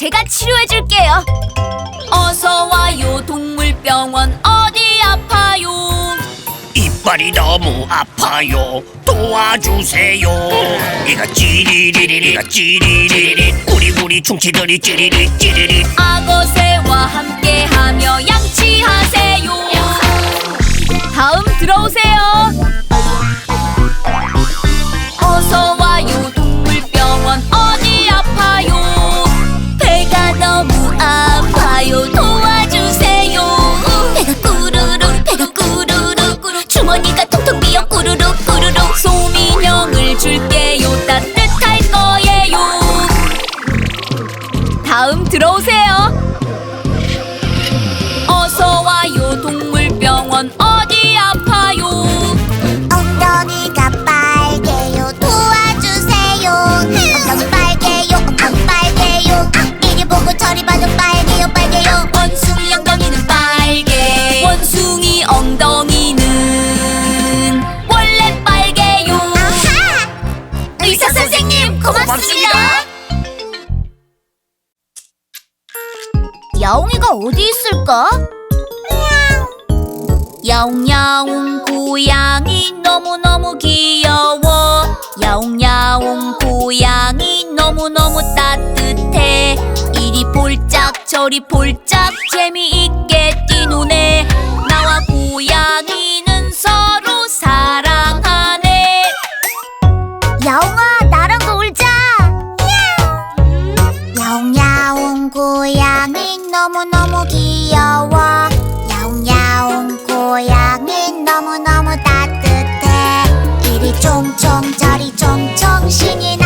제가 치료해줄게요. 어서 와요 동물병원 어디 아파요? 이빨이 너무 아파요 도와주세요 이가 찌리리리리가 찌리리리 우리우리 충치들이 찌리리 찌리리 악어새와 함께하며 양치하세요. 다음 들어오세요. 어디 있을까? 야옹야옹 고양이 너무너무 귀여워. 야옹야옹 고양이 너무너무 따뜻해. 이리 볼짝 저리 볼짝 재미있게 뛰노네. 나와 고양이는 서로 사랑하네. 야옹아 나랑 놀자. 야옹야옹 고양이 너무너무 귀여워. 야옹야옹 고양이 너무너무 따뜻해. 이리 총총 저리 총총 신이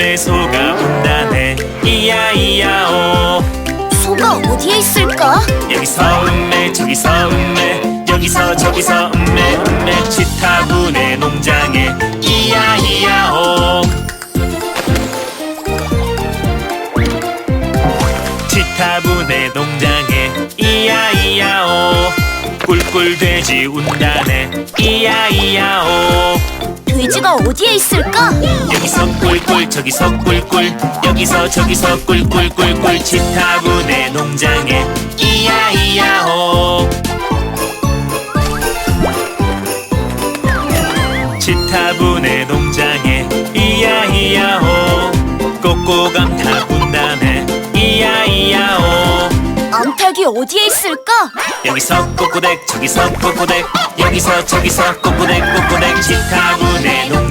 음메소가 온다네. 이야 이야오. 소가 어디에 있을까? 여기서 음메 저기서 음메 여기서 저기서 음메 음메 치타분의 농장에. 이야 이야오. 치타분의 농장에. 이야 이야오. 꿀꿀 돼지 운다네. 이야 이야오 돼지가 어디에 있을까? 여기서 꿀꿀 저기서 꿀꿀. 여기서 저기서 꿀꿀꿀꿀. 치타분의 농장에 이야이야호. 치타분의 농장에 이야이야호. 꼬꼬감 어디에 있을까? 여기서 꼬꼬댁 저기서 꼬꼬댁 여기서 저기서 꼬꼬댁 꼬꼬댁 치타분의 농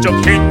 jump in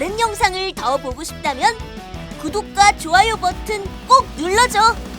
다른 영상을 더 보고 싶다면 구독과 좋아요 버튼 꼭 눌러줘.